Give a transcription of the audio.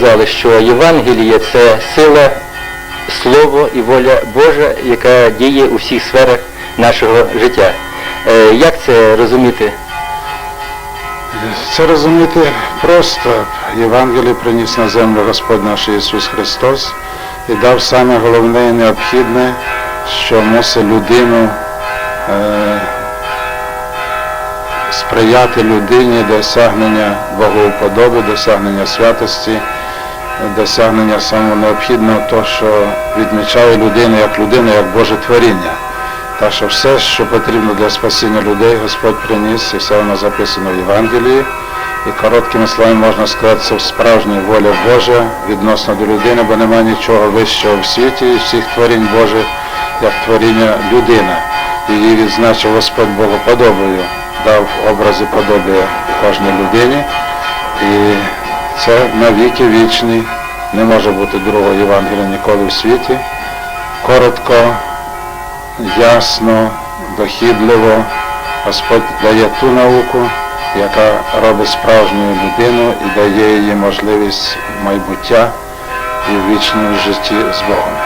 сказали, що Євангеліє це сила, слово і воля Божа, яка діє у всіх сферах нашого життя. Е, Як це розуміти? Це розуміти просто. Євангеліє приніс на землю Господь наш Ісус Христос і дав саме головне і необхідне, що мусить людину е, сприяти людині досягнення Богоуподоби, досягнення святості, досягнення самого необхідного, то, що відмічає людину як людину, як Боже творіння. Так що все, що потрібно для спасіння людей, Господь приніс, і все воно записано в Євангелії. І короткими словами можна сказати, це справжня воля Божа відносно до людини, бо немає нічого вищого в світі і всіх творінь Божих, як творіння людина. Її відзначив Господь Богоподобою, дав образи подобія кожній людині. І це навіки вічний. Не може бути другого Євангелія ніколи в світі. Коротко, ясно, дохідливо Господь дає ту науку, яка робить справжню людину і дає їй можливість майбуття і в вічному житті з Богом.